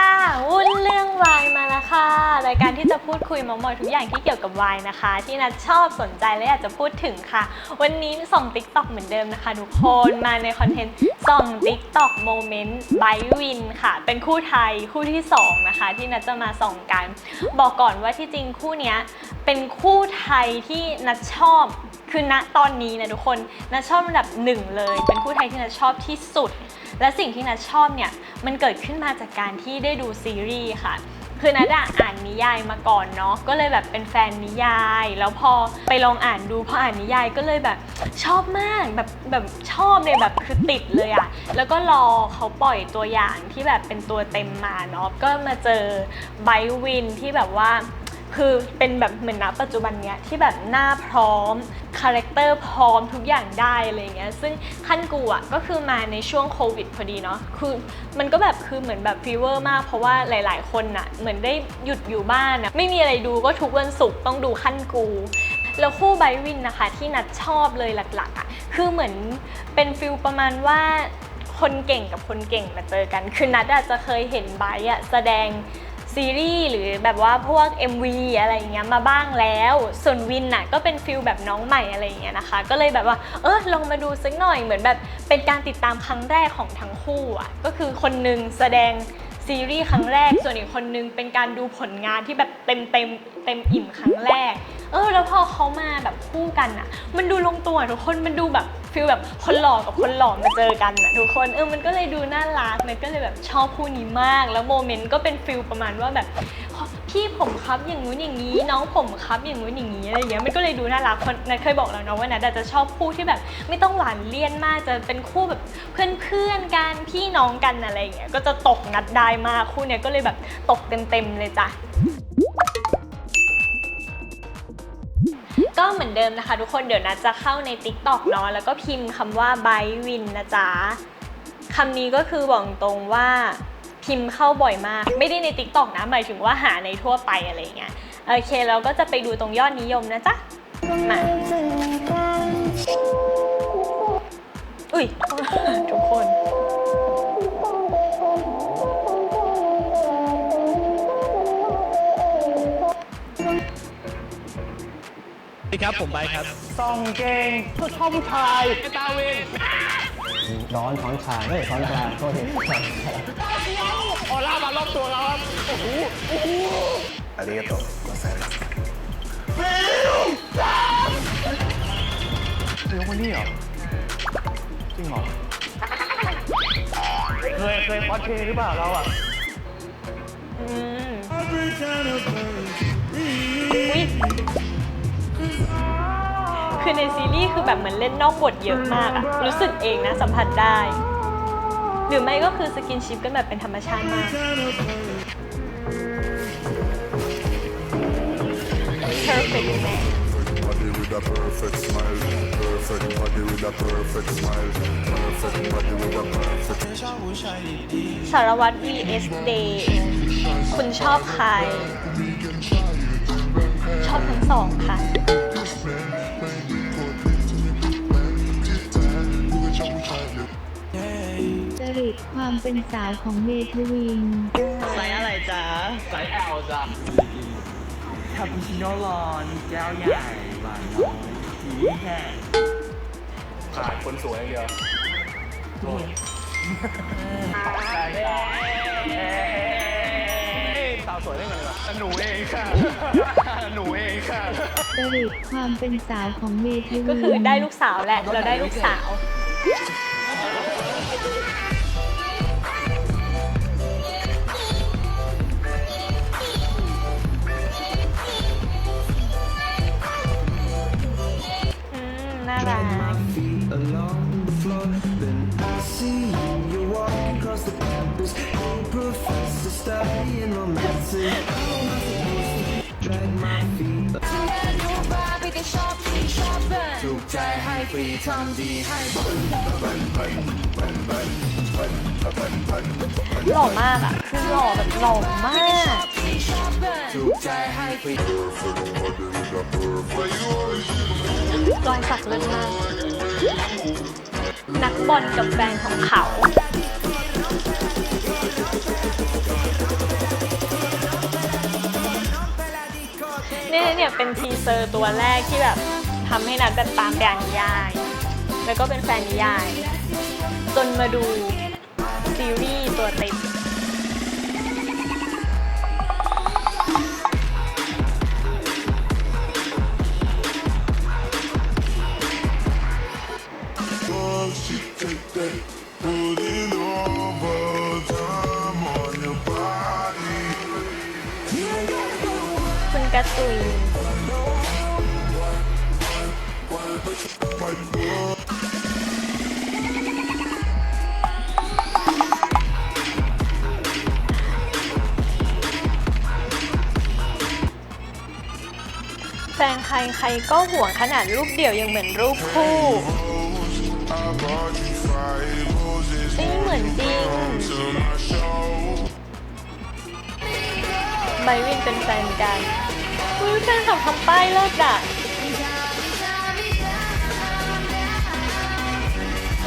ค่ะ วุ่นเรื่องวายมาแล้วค่ะ รายการที่จะพูดคุยมามอยทุกอย่างที่เกี่ยวกับวายนะคะ ที่นัดชอบสนใจและอยากจะพูดถึงค่ะ วันนี้ส่อง t ิ k t o k เหมือนเดิมนะคะทุกคนมาในคอนเทนต์ส่อง t ิ k t o k โมเมนต์ไบวินค่ะ เป็นคู่ไทยคู่ที่สองนะคะ ที่นัดจะมาส่องกัน บอกก่อนว่าที่จริงคู่นี้เป็นคู่ไทยที่นัดชอบ คือณตอนนี้นะทุกคนนัดชอบระดับหนึ่งเลย เป็นคู่ไทยที่นัดชอบที่สุด และสิ่งที่นัดชอบเนี่ยมันเกิดขึ้นมาจากการที่ได้ดูซีรีส์ค่ะคือนัดอ่านนิยายมาก่อนเนาะก็เลยแบบเป็นแฟนนิยาย แล้วพอไปลองอ่านดูพออ่านนิยายก็เลยแบบชอบมากแบบแบบชอบเลยแบบคือติดเลยอะแล้วก็รอเขาปล่อยตัวอย่างที่แบบเป็นตัวเต็มมาเนาะก็มาเจอไบวินที่แบบว่า คือเป็นแบบเหมือนณปัจจุบันเนี้ยที่แบบหน้าพร้อมคาแรคเตอร์พร้อมทุกอย่างได้อะไรเงี้ยซึ่งขั้นกูอะก็คือมาในช่วงโควิดพอดีเนาะคือมันก็แบบคือเหมือนแบบฟีเวอร์มาก เพราะว่าหลาย ๆ คนอะเหมือนได้หยุดอยู่บ้านอะไม่มีอะไรดูก็ทุกวันศุกร์ต้องดูขั้นกู แล้วคู่ไบวินนะคะ ที่นัดชอบเลยหลัก ๆ อะ คือเหมือนเป็นฟิลประมาณว่าคนเก่งกับคนเก่งมาเจอกัน คือนัดอาจจะเคยเห็นไบรท์อะแสดง ซีรีส์หรือแบบว่าพวก MV อะไรอย่างเงี้ยมาบ้างแล้ว ส่วนวินน่ะก็เป็นฟิลแบบน้องใหม่อะไรอย่างเงี้ยนะคะ ก็เลยแบบว่า เออลองมาดูสักหน่อยเหมือนแบบเป็นการติดตามครั้งแรกของทั้งคู่อะก็คือคนหนึงแสดงซีรีส์ครั้งแรก ส่วนอีกคนนึงเป็นการดูผลงานที่แบบเต็มเต็มเต็มอิ่มครั้งแรก เออ แล้วพอเขามาแบบคู่กันอะ มันดูลงตัวทุกคนมันดูแบบ ฟิลแบบคนหล่อกับคนหล่อมาเจอกันอะทุกคนเออมันก็เลยดูน่ารักมันก็เลยแบบชอบคู่นี้มาก แล้วโมเมนต์ก็เป็นฟิลประมาณว่าแบบพี่ผมครับอย่างงู้นอย่างนี้ น้องผมครับอย่างงู้นอย่างนี้อะไรอย่างเงี้ยมันก็เลยดูน่ารักคนนัทเคยบอกแล้วเนาะว่านัทจะชอบคู่ที่แบบ ไม่ต้องหวานเลี่ยนมากจะเป็นคู่แบบเพื่อนๆกันพี่น้องกันอะไรอย่างเงี้ยก็จะตกนัดได้มากคู่เนี้ยก็เลยแบบตกเต็มๆเลยจ้ะ ก็เหมือนเดิมนะคะทุกคนเดี๋ยวนัดจะเข้าใน Tik t o อกเนาะแล้วก็พิมพ์คำว่า b y w i n นะจ๊ะคำนี้ก็คือบอกตรงว่าพิมพ์เข้าบ่อยมาก ไม่ได้ใน Tik t o อกนะหมายถึงว่าหาในทั่วไปอะไรอย่างเงี้ยโอเคเราก็จะไปดูตรงยอดนิยมนะจ๊ะมาอุ้ยทุกคน ครับผมไบร์ทครับส่องเก่งก็ชอบผู้ชายตาวินร้อนช้อนชาไม่ช้อนกลางโทษทีออร่ามารอบตัวเราครับโอ้โหอาริกาโตโกไซมัสเดี๋ยวคนนี้เหรอจริงเหรอเคยเคยคอสเพลย์หรือเปล่าเราอะอืมอุ๊ย คือในซีรีส์คือแบบเหมือนเล่นนอกบทเยอะมากอะรู้สึกเองนะสัมผัสได้ หรือไม่ก็คือสกินชิปกันแบบเป็นธรรมชาติมาก perfect man Body with a perfect smile, perfect body with a perfect smile, perfect body with a perfect. สารวัตร vs day คุณชอบใคร ชอบทั้งสองค่ะ ริตความเป็นสาวของเมทวิน ไซส์อะไรจ๊ะไซส์ L จ้ะคาปูชิโน่ร้อนแก้วใหญ่หวานน้อยสีแค่ขาดคนสวยอย่างเดียวโอ้ยสาวสวยได้ไงล่ะหนูเองค่ะ หนูเองค่ะจริตความเป็นสาวของเมทวิน ก็คือได้ลูกสาวแหละ เราได้ลูกสาว along the floor. Then I see you you're walking across the campus. Hey, professor, studying romantic. How am I supposed to drag my feet? ถูกใจให้ฟรีทำดีให้ หล่อมากอะ คือหล่อแบบหล่อมาก ถูกใจให้ฟรีรอยสักเลิศมาก นักบอลกับแฟนของเขา เนี่ยเนี่ยเป็นทีเซอร์ตัวแรกที่แบบทำให้นัดแบบตามแฟนนิยาย แล้วก็เป็นแฟนนิยาย จนมาดูซีรีส์ตัวเต็มะตุยแฟนใครใครก็ห่วงขนาดรูปเดี่ยวยังเหมือนรูปคู่ I bought you five roses นี่เหมือนจริง to my show. ไบวินเป็นแฟนกัน อุ้ยแฟนขับทำป้ายเลิศอะ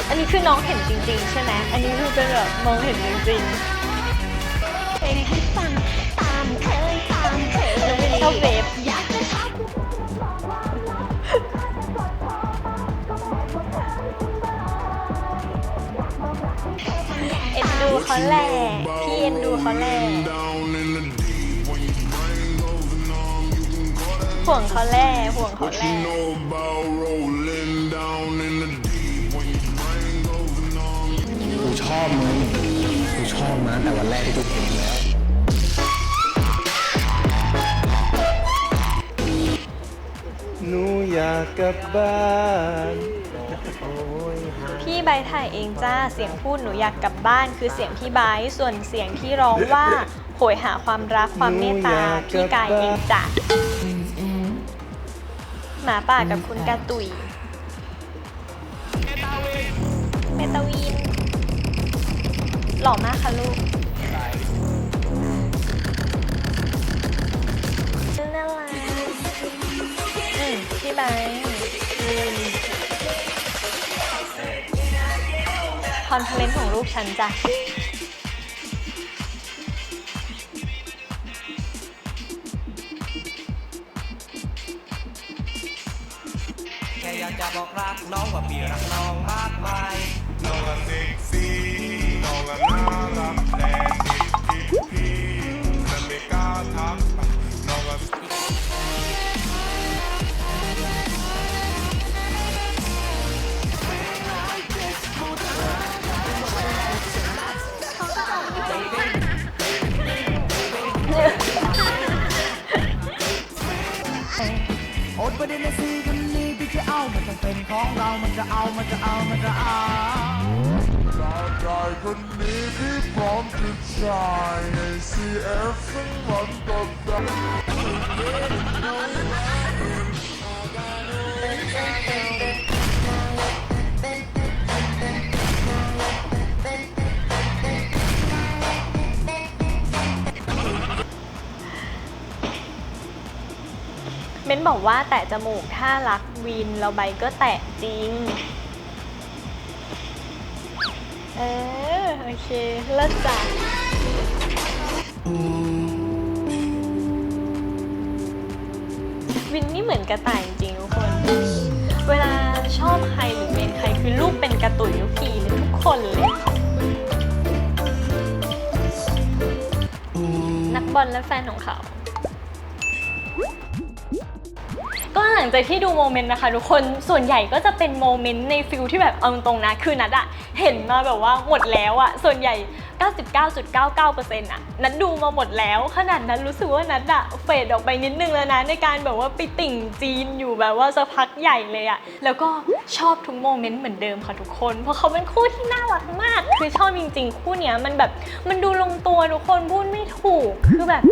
อันนี้คือน้องเห็นจริง ๆ ใช่ไหม อันนี้คือเป็นแบบมองเห็นจริงๆเพลงให้ฟังตามเคยตามเคยเป็นชอบเวฟอยากจะชอบเอ็นดูเขาแหละพี่เอ็นดูเขาแหละ ห่วงเขาแหละห่วงเขา What แห you ละ know about rolling down in the deep when your brain goes numb? กูชอบมึงกูชอบมาตั้งแต่วันแรกที่กูเห็นแล้ว หนูอยากกลับบ้านพี่ใบถ่ายเองจ้าเสียงพูดหนูอยากกลับบ้าน คือเสียงพี่ใบส่วนเสียงที่ร้องว่าโหยหาความรักความเมตตาพี่กายเองจ้ะ หมาป่ากับคุณกาตุยเมตาวินหล่อมากค่ะลูกน่ารักอืมพี่ใบคอนเทนต์ของลูกฉันจ้ะ ค่อยากจะบอกรักน้องว่าพี่รักน้องมากมายน้องละเซ็กซี่น้องละน่ารักแต่ คนนี้ที่พร้อมจะจ่ายใน CF ซึ่งมันก็ได้เม้นบอกว่าแตะจมูกถ้ารักวินแล้วใบก็แตะจริง เออ โอเคเลิศจ้ะวินนี่เหมือนกระต่ายจริงๆทุกคน เวลาชอบใครหรือเมนใครคือลูกเป็นกระตุยทุกทีเลยทุกคนเลย นักบอลและแฟนของเขา ก็หลังจากที่ดูโมเมนต์นะคะทุกคนส่วนใหญ่ก็จะเป็นโมเมนต์ในฟิลที่แบบเอาตรงๆนะคือนัดอะเห็นมาแบบว่าหมดแล้วอะส่วนใหญ่ 99.99%อะนัดดูมาหมดแล้วขนาดนั้นรู้สึกว่านัดอะเฟดออกไปนิดนึงแล้วนะในการแบบว่าไปติ่งจีนอยู่แบบว่าสักพักใหญ่เลยอะแล้วก็ชอบทุกโมเมนต์เหมือนเดิมค่ะทุกคน เพราะเขาเป็นคู่ที่น่ารักมาก คือชอบจริงๆ คู่เนี้ยมันแบบมันดูลงตัวทุกคนพูดไม่ถูกคือแบบ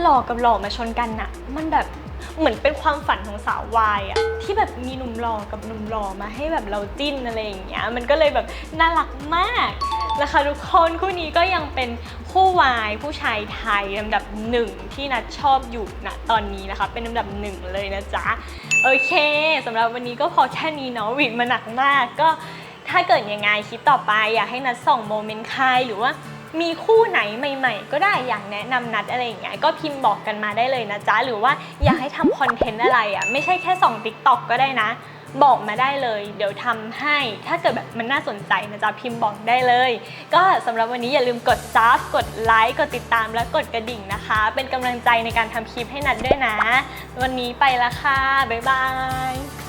หล่อกับหล่อมาชนกันอะมันแบบ เหมือนเป็นความฝันของสาววายอะที่แบบมีหนุ่มหล่อกับหนุ่มหล่อมาให้แบบเราจิ้นอะไรอย่างเงี้ยมันก็เลยแบบน่ารักมากนะคะทุกคนคู่นี้ก็ยังเป็นคู่วายผู้ชายไทยลำดับหนึ่งที่นัดชอบอยู่ณตอนนี้นะคะ เป็นลำดับหนึ่งเลยนะจ๊ะโอเคสำหรับวันนี้ก็พอแค่นี้เนาะวิดมาหนักมากก็ถ้าเกิดยังไงคลิปต่อไปอยากให้นัดส่องโมเมนต์ใครหรือว่า มีคู่ไหนใหม่ ๆ ก็ได้อย่ากแนะนำนัดอะไรอย่างเงี้ยก็พิมพ์บอกกันมาได้เลยนะจ๊ะ หรือว่าอยากให้ทำคอนเทนต์อะไรอะไม่ใช่แค่ส่อง t ิ k t o k ก็ได้นะ บอกมาได้เลย เดี๋ยวทำให้ถ้าเกิดแบบมันน่าสนใจนะจ๊ะพิมพ์บอกได้เลย ก็สำหรับวันนี้อย่าลืมกดซับกดไลค์กดติดตามและกดกระดิ่งนะคะ เป็นกำลังใจในการทำคลิปให้นัดด้วยนะ วันนี้ไปละค่ะบ๊ายบาย